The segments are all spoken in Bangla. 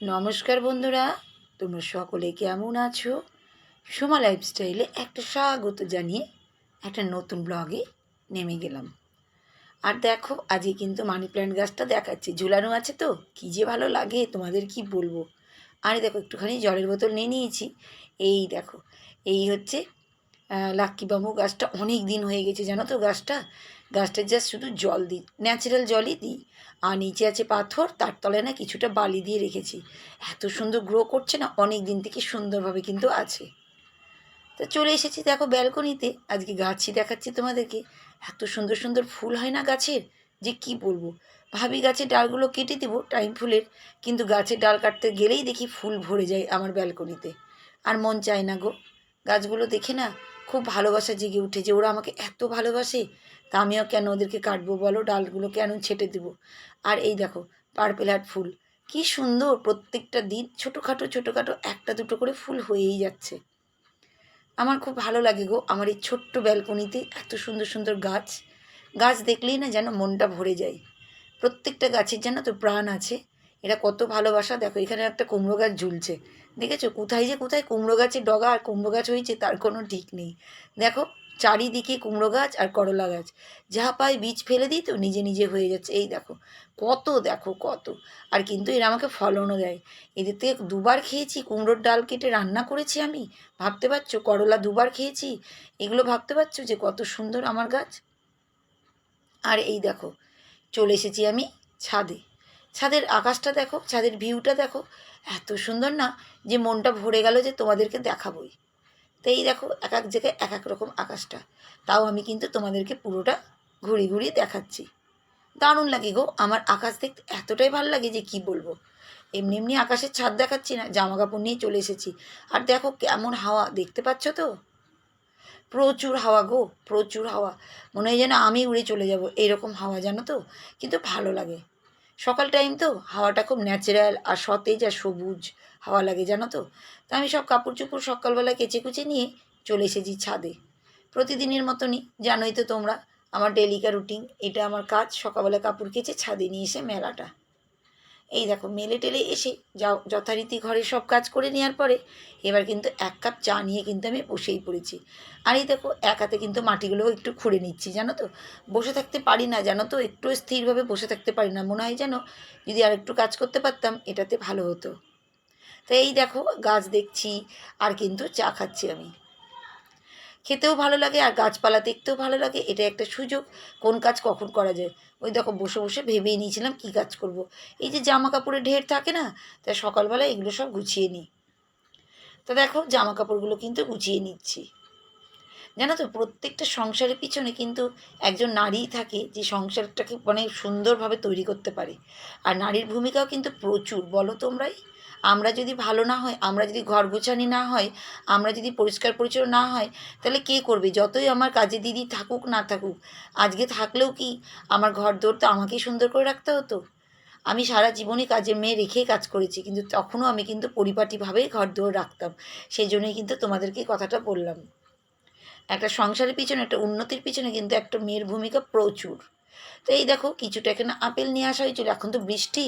নমস্কার বন্ধুরা তোমরা সকলে কেমন আছো? সোমা লাইফস্টাইলে একটা স্বাগত জানিয়ে একটা নতুন ব্লগে নেমে গেলাম। আর দেখো আজকে কিন্তু মানি প্ল্যান্ট গাছটা দেখাচ্ছি। ঝুলানো আছে তো কী যে ভালো লাগে তোমাদের কি বলব? আরে দেখো একটুখানি জলের বোতল নিয়ে নিয়েছি। এই দেখো এই হচ্ছে আহ, লাক্কি বাম্বু গাছটা অনেক দিন হয়ে গেছে জানো তো গাছটা? গাছটা জাস্ট শুধু জল দিই ন্যাচারাল জলই দিই। আর নিচে আছে পাথর, তার তলায় না কিছুটা বালি দিয়ে রেখেছি। এত সুন্দর গ্রো করছে না অনেক দিন থেকে সুন্দরভাবে কিন্তু আছে। তো চলে এসেছি দেখো ব্যালকনিতে আজকে গাছই দেখাচ্ছি তোমাদেরকে। এত সুন্দর সুন্দর ফুল হয় না গাছের? যে কি বলব? ভাবি গাছের ডালগুলো কেটে দেবো, টাইম ফুলের, কিন্তু গাছের ডাল কাটতে গেলেই দেখি ফুল ভরে যায় আমার ব্যালকনিতে আর মন চায় না গো। গাছগুলো দেখে না খুব ভালোবাসা জেগে উঠে যে ওরা আমাকে এত ভালোবাসে, তা আমিও কেন ওদেরকে কাটবো বলো? ডালগুলো কেন ছেটে দেবো? আর এই দেখো পার্পেল হার্ট ফুল। কি সুন্দর প্রত্যেকটা দিন ছোটোখাটো ছোটোখাটো একটা দুটো করে ফুল হয়েই যাচ্ছে। আমার খুব ভালো লাগে গো আমার এই ছোট্ট ব্যালকনিতে এত সুন্দর সুন্দর গাছ। গাছ দেখলেই না যেন মনটা ভরে যায়। প্রত্যেকটা গাছের যেন তো প্রাণ আছে এরা কত ভালোবাসা? দেখো, এখানে একটা কুমড়ো গাছ ঝুলছে। দেখেছ? কোথায় যে কোথায় কুমড়ো গাছের ডগা আর কুমড়ো গাছ হয়েছে, তার কোনো ঠিক নেই। দেখো, চারিদিকে কুমড়ো গাছ আর করলা গাছ। যা পায় বীজ ফেলে দিই তো, নিজে নিজে হয়ে যাচ্ছে। এই দেখো, কত দেখো, কত। আর কিন্তু এরা আমাকে ফলনও দেয়। এদের থেকে দুবার খেয়েছি, কুমড়োর ডাল কেটে রান্না করেছি আমি। ভাবতে পারছ? করলা দুবার খেয়েছি। এগুলো ভাবতে পারছ যে কত সুন্দর আমার গাছ? আর এই দেখো, চলে এসেছি আমি ছাদে। ছাদের আকাশটা দেখো, ছাদের ভিউটা দেখো, এত সুন্দর না যে মনটা ভরে গেল যে তোমাদেরকে দেখাবই। তো এই দেখো, এক এক জায়গায় এক এক রকম আকাশটা। তাও আমি কিন্তু তোমাদেরকে পুরোটা ঘুরিয়ে ঘুরিয়ে দেখাচ্ছি। দারুণ লাগে গো, আমার আকাশ দেখতে এতটাই ভালো লাগে যে কি বলব। এমনি এমনি আকাশের ছাদ দেখাচ্ছি না জামা কাপড় নিয়ে চলে এসেছি। আর দেখো কেমন হাওয়া, দেখতে পাচ্ছ তো? প্রচুর হাওয়া গো, প্রচুর হাওয়া। মনে হয় যেন আমি উড়ে চলে যাব এইরকম হাওয়া জানো তো? কিন্তু ভালো লাগে। সকাল টাইম তো হাওয়াটা খুব ন্যাচারাল আর সতেজ আর সবুজ হাওয়া লাগে, জানো তো? তো আমি সব কাপড় চোপড় সকালবেলা কেচে কুচে নিয়ে চলে এসেছি ছাদে। প্রতিদিনের মতনই, জানোই তো তোমরা, আমার ডেলিকা রুটিন এটা আমার কাজ, সকালবেলা কাপড় কেচে ছাদে নিয়ে এসে মেলাটা। এই দেখো, মেলে টেলে এসে যাও, যথারীতি ঘরে সব কাজ করে নেওয়ার পরে এবার কিন্তু এক কাপ চা নিয়ে কিন্তু আমি বসেই পড়েছি। আর এই দেখো, এক হাতে কিন্তু মাটিগুলোও একটু খুঁড়ে নিচ্ছি, জানো তো? বসে থাকতে পারি না, জানো তো? একটু স্থিরভাবে বসে থাকতে পারি না। মনে হয় যেন যদি আর একটু কাজ করতে পারতাম, এটাতে ভালো হতো। তো এই দেখো, গাছ দেখছি, আর কিন্তু চা খাচ্ছি আমি। খেতেও ভালো লাগে আর গাছপালা দেখতেও ভালো লাগে এটা একটা সুযোগ। কোন কাজ কখন করা যায়? ওই দেখো, বসে বসে ভেবেই নিয়েছিলাম কী কাজ করব। এই যে জামা কাপড়ের ঢের থাকে না তাই সকালবেলা এগুলো সব গুছিয়ে নিই। তো দেখো জামা কাপড়গুলো কিন্তু গুছিয়ে নিচ্ছি। জানো তো, প্রত্যেকটা সংসারের পিছনে কিন্তু একজন নারীই থাকে, যে সংসারটাকে মানে সুন্দরভাবে তৈরি করতে পারে। আর নারীর ভূমিকাও কিন্তু প্রচুর, বলো তোমরাই? আমরা যদি ভালো না হয়, আমরা যদি ঘর গোছানি না হয়, আমরা যদি পরিষ্কার পরিচ্ছন্ন না হয়, তাহলে কে করবে? যতই আমার কাজে দিদি থাকুক, না থাকুক, আজকে থাকলেও কি আমার ঘর দৌড় তো আমাকেই সুন্দর করে রাখতে হতো? আমি সারা জীবনই কাজে মেয়ে রেখেই কাজ করেছি, কিন্তু তখনও আমি কিন্তু পরিপাটিভাবেই ঘর দৌড় রাখতাম। সেই জন্যই কিন্তু তোমাদেরকে কথাটা বললাম। একটা সংসারের পিছনে, একটা উন্নতির পিছনে কিন্তু একটা মেয়ের ভূমিকা প্রচুর। তো এই দেখো কিছুটা এখানে আপেল নিয়ে আসা হয়েছিল, এখন তো বৃষ্টি।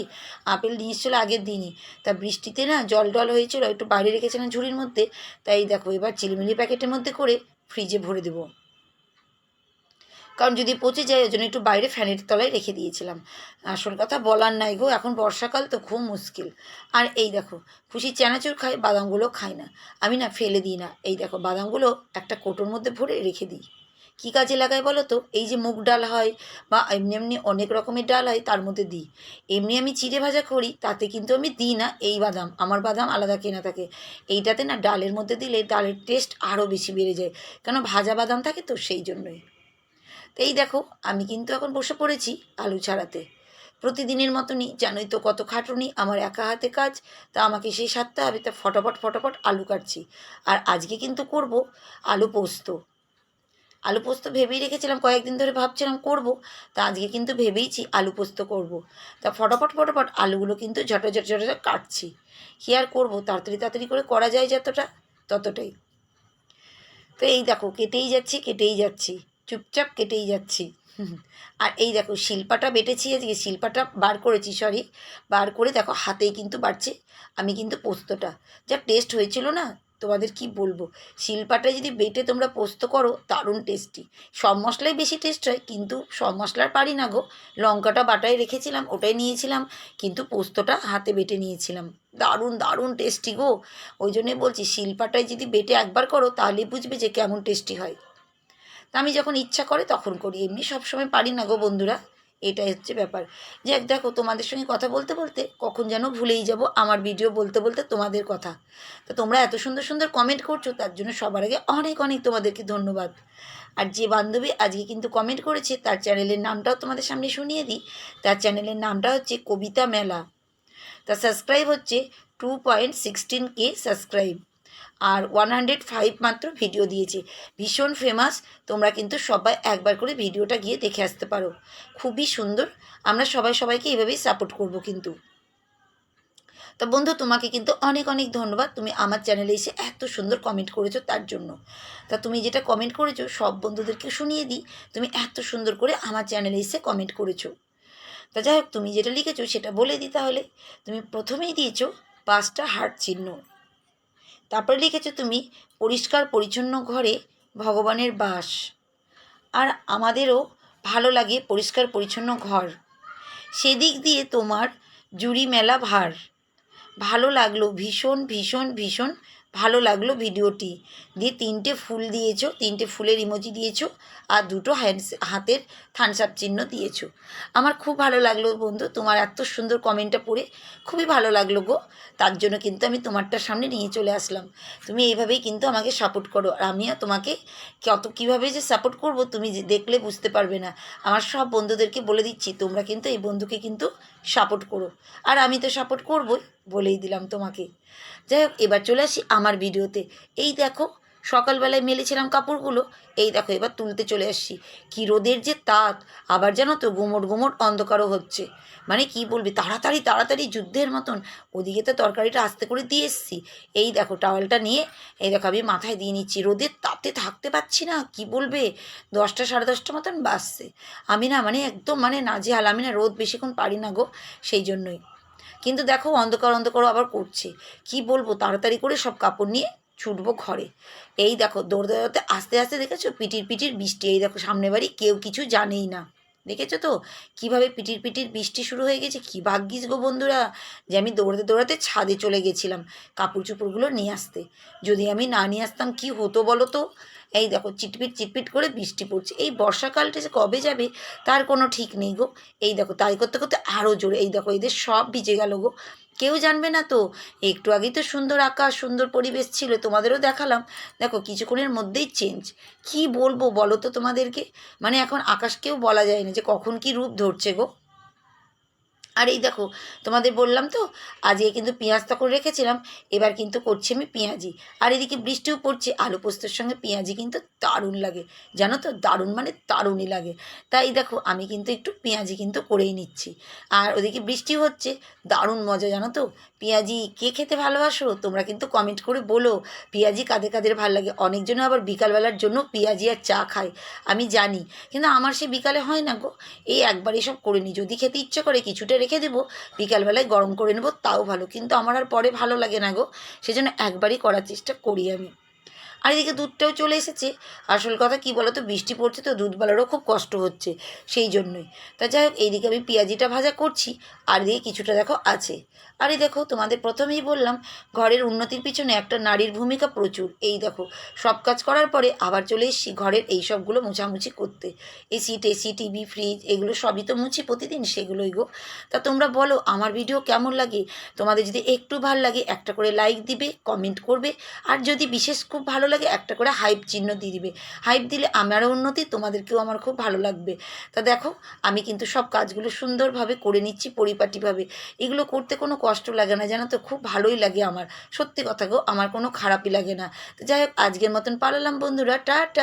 আপেল নিয়ে এসেছিল আগের দিনই। তা বৃষ্টিতে না জল টল হয়েছিল, একটু বাইরে রেখেছিলাম ঝুড়ির মধ্যে। তাই দেখো এবার চিলমিলি প্যাকেটের মধ্যে করে ফ্রিজে ভরে দেবো। কারণ যদি পচে যায়, ওই জন্য একটু বাইরে ফ্যানের তলায় রেখে দিয়েছিলাম। আসল কথা বলার নাই গো, এখন বর্ষাকাল তো খুব মুশকিল। আর এই দেখো, খুশি চানাচুর খায়, বাদামগুলো খায় না। আমি না ফেলে দিই না। এই দেখো, বাদামগুলো একটা কোটোর মধ্যে ভরে রেখে দিই। কী কাজে লাগাই বলো তো? এই যে মুগ ডাল হয় বা এমনি এমনি অনেক রকমের ডাল হয়, তার মধ্যে দিই। এমনি আমি চিড়ে ভাজা করি, তাতে কিন্তু আমি দিই না, এই বাদাম। আমার বাদাম আলাদা কেনা থাকে। এইটাতে না ডালের মধ্যে দিলে ডালের টেস্ট আরও বেশি বেড়ে যায়। কেন ভাজা বাদাম থাকে তো সেই জন্যই। তো এই দেখো, আমি কিন্তু এখন বসে পড়েছি আলু ছাড়াতে। প্রতিদিনের মতনই, জানোই তো কত খাটুনি, আমার একা হাতে কাজ। তা আমাকে সেই সারতে হবে, তা ফটাফট ফটাফট আলু কাটছি। আর আজকে কিন্তু করব আলু পোস্ত। আলু পোস্ত ভেবেই রেখেছিলাম, কয়েকদিন ধরে ভাবছিলাম করব, তা আজকে কিন্তু ভেবেইছি আলু পোস্ত করব। তা ফটাফট ফটাফট আলুগুলো কিন্তু ঝটা ঝটা ঝটা কাটছি। কী আর করব, তাড়াতাড়ি তাড়াতাড়ি করে করা যায় যতটা, ততটাই। তো এই দেখো, কেটেই যাচ্ছি কেটেই যাচ্ছি। চুপচাপ কেটেই যাচ্ছি। আর এই দেখো, শিল্পাটা বেটেছি আজকে, শিল্পাটা বার করেছি সরি বার করে দেখো, হাতেই কিন্তু বাড়ছে, আমি কিন্তু পোস্তটা। যা টেস্ট হয়েছিল না তোমাদের কি বলব? শিল্পাটা যদি বেটে তোমরা পোস্ত করো, দারুণ টেস্টি সব মশলাই বেশি টেস্ট হয়, কিন্তু সব মশলার পারি না গো। লঙ্কাটা বাটায় রেখেছিলাম, ওটাই নিয়েছিলাম, কিন্তু পোস্তটা হাতে বেটে নিয়েছিলাম। দারুণ দারুণ টেস্টি গো। ওই জন্যে বলছি, শিল্পাটায় যদি বেটে একবার করো তাহলে বুঝবে যে কেমন টেস্টি হয়। তা আমি যখন ইচ্ছা করে তখন করি, এমনি সবসময় পারি না গো বন্ধুরা। এটাই হচ্ছে ব্যাপার। যে দেখো, তোমাদের সঙ্গে কথা বলতে বলতে কখন যেন ভুলেই যাব আমার ভিডিও বলতে বলতে তোমাদের কথা। তো তোমরা এত সুন্দর সুন্দর কমেন্ট করছ, তার জন্য সবার আগে অনেক অনেক তোমাদেরকে ধন্যবাদ। আর যে বান্ধবী আজকে কিন্তু কমেন্ট করেছে, তার চ্যানেলের নামটাও তোমাদের সামনে শুনিয়ে দিই। তার চ্যানেলের নামটা হচ্ছে কবিতা মেলা। তার সাবস্ক্রাইব হচ্ছে two point sixteen K subscribe আর ওয়ান হান্ড্রেড ফাইভ মাত্র ভিডিও দিয়েছে। ভীষণ ফেমাস তোমরা কিন্তু সবাই একবার করে ভিডিওটা গিয়ে দেখে আসতে পারো। খুবই সুন্দর, আমরা সবাই সবাইকে এভাবেই সাপোর্ট করব কিন্তু। তো বন্ধু, তোমাকে কিন্তু অনেক অনেক ধন্যবাদ, তুমি আমার চ্যানেলে এসে এত সুন্দর কমেন্ট করেছ তার জন্য। তা তুমি যেটা কমেন্ট করেছ, সব বন্ধুদেরকে শুনিয়ে দিই, তুমি এত সুন্দর করে আমার চ্যানেলে এসে কমেন্ট করেছ। তা যাই হোক, তুমি যেটা লিখেছো সেটা বলে দিই তাহলে। তুমি প্রথমেই দিয়েছ পাঁচটা হার্ট চিহ্ন। তারপরে লিখেছো তুমি, পরিষ্কার পরিচ্ছন্ন ঘরে ভগবানের বাস। আর আমাদেরও ভালো লাগে পরিষ্কার পরিচ্ছন্ন ঘর। সেদিক দিয়ে তোমার জুড়ি মেলা ভার। ভালো লাগল ভীষণ ভীষণ ভীষণ ভালো লাগল ভিডিওটি। দিয়ে তিনটে ফুল দিয়েছ, তিনটে ফুলের ইমোজি দিয়েছ আর দুটো হ্যান্ডস হাতের থানস আপ চিহ্ন দিয়েছ। আমার খুব ভালো লাগল বন্ধু, তোমার এত সুন্দর কমেন্টটা পড়ে খুবই ভালো লাগল গো। তার জন্য কিন্তু আমি তোমারটার সামনে নিয়ে চলে আসলাম। তুমি এইভাবেই কিন্তু আমাকে সাপোর্ট করো। আর আমিও তোমাকে কত, কীভাবে যে সাপোর্ট করব তুমি দেখলে বুঝতে পারবে না। আমার সব বন্ধুদেরকে বলে দিচ্ছি, তোমরা কিন্তু এই বন্ধুকে কিন্তু সাপোর্ট করো। আর আমি তো সাপোর্ট করবই। বলেই দিলাম তোমাকে। যাই হোক, এবার চলে আসি আমার ভিডিওতে। এই দেখো, সকালবেলায় মেলেছিলাম কাপড়গুলো। এই দেখো, এবার তুলতে চলে আসছি। কি রোদের যে তাত আবার জানো তো গুমট গুমট অন্ধকারও হচ্ছে। মানে কি বলবি, তাড়াতাড়ি তাড়াতাড়ি যুদ্ধের মতন। ওদিকে তো তরকারিটা আস্তে করে দিয়ে এসছি। এই দেখো, টাওয়ালটা নিয়ে, এই দেখো, আমি মাথায় দিয়ে নিচ্ছি। রোদের তাতে থাকতে পারছি না, কি বলবে? দশটা, সাড়ে দশটা মতন বাজছে। আমি না মানে একদম মানে নাজেহাল। আমি না রোদ বেশিক্ষণ পারি না গো, সেই জন্যই। কিন্তু দেখো অন্ধকার অন্ধকার আবার করছে। কি বলব? তাড়াতাড়ি করে সব কাপড় নিয়ে ছুটবো ঘরে। এই দেখো দৌড় দৌড়াতে আস্তে আস্তে দেখেছ? পিটির পিটির বৃষ্টি। এই দেখো, সামনে বাড়ি কেউ কিছু জানেই না। দেখেছ তো? কীভাবে পিটির পিটির বৃষ্টি শুরু হয়ে গেছে? কি ভাগ্যিস গো বন্ধুরা যে আমি দৌড়াতে দৌড়াতে ছাদে চলে গেছিলাম কাপড় চুপড়গুলো নিয়ে আসতে। যদি আমি না নিয়ে আসতাম কি হতো বলো তো? এই দেখো চিটপিট চিটপিট করে বৃষ্টি পড়ছে। এই বর্ষাকালটা যে কবে যাবে তার কোনো ঠিক নেই গো। এই দেখো তাই করতে করতে আরও জোরে। এই দেখো এদের সব ভিজে গেল গো। কেউ জানবে না তো। একটু আগেই তো সুন্দর আকাশ, সুন্দর পরিবেশ ছিল, তোমাদেরও দেখালাম। দেখো, কিছুক্ষণের মধ্যেই চেঞ্জ কি বলব বলো তো তোমাদেরকে? মানে এখন আকাশকেও বলা যায় না যে কখন কি রূপ ধরছে গো। আর এই দেখো, তোমাদের বললাম তো, আজকে কিন্তু পেঁয়াজ তখন রেখেছিলাম, এবার কিন্তু করছি আমি পেঁয়াজি। আর এদিকে বৃষ্টিও পড়ছে, আলু পোস্তর সঙ্গে পেঁয়াজি কিন্তু দারুণ লাগে। জানো তো, দারুণ মানে দারুণই লাগে। তাই দেখো, আমি কিন্তু একটু পেঁয়াজি কিন্তু করেই নিচ্ছি। আর ওদিকে বৃষ্টি হচ্ছে, দারুণ মজা, জানো তো। পেঁয়াজি কে খেতে ভালোবাসো? তোমরা কিন্তু কমেন্ট করে বলো, পেঁয়াজি কাদের কাদের ভালো লাগে? অনেকজন আবার বিকালবেলার জন্য পেঁয়াজি আর চা খায়, আমি জানি। কিন্তু আমার সে বিকালে হয় না গো, এই একবার এসব করে নিই যদি খেতে ইচ্ছে করে, কিছুটা রেখে দেবো, বিকালবেলায় গরম করে নেব, তাও ভালো। কিন্তু আমার আর পরে ভালো লাগে না গো। সেজন্য একবারই করার চেষ্টা করি আমি। আর এদিকে দুধটাও চলে এসেছে। আসল কথা কি বলো তো বৃষ্টি পড়ছে তো দুধওয়ালারও খুব কষ্ট হচ্ছে সেই জন্যই। তা যাই হোক, এইদিকে আমি পেঁয়াজিটা ভাজা করছি, আর এদিকে কিছুটা দেখো আছে। আর দেখো, তোমাদের প্রথমেই বললাম, ঘরের উন্নতির পিছনে একটা নারীর ভূমিকা প্রচুর। এই দেখো, সব কাজ করার পরে আবার চলে এসেছি ঘরের এই সবগুলো মোছামুছি করতে। এসি, টেসি, টিভি, ফ্রিজ, এগুলো সবই তো মুছি প্রতিদিন সেগুলোই গো। তা তোমরা বলো, আমার ভিডিও কেমন লাগে? তোমাদের যদি একটু ভালো লাগে, একটা করে লাইক দিবে, কমেন্ট করবে। আর যদি বিশেষ খুব ভালো লাগে একটা করে হাইপ চিহ্ন দিয়ে দিবে। হাইপ দিলে আমারও উন্নতি, তোমাদেরকেও আমার খুব ভালো লাগবে। তা দেখো, আমি কিন্তু সব কাজগুলো সুন্দরভাবে করে নিচ্ছি পরিপাটিভাবে। এগুলো করতে কোনো কষ্ট লাগে না, জানো তো, খুব ভালোই লাগে আমার। সত্যি কথা গো, আমার কোনো খারাপই লাগে না। তো যাই হোক, আজকের মতন পালালাম বন্ধুরা, টাটা!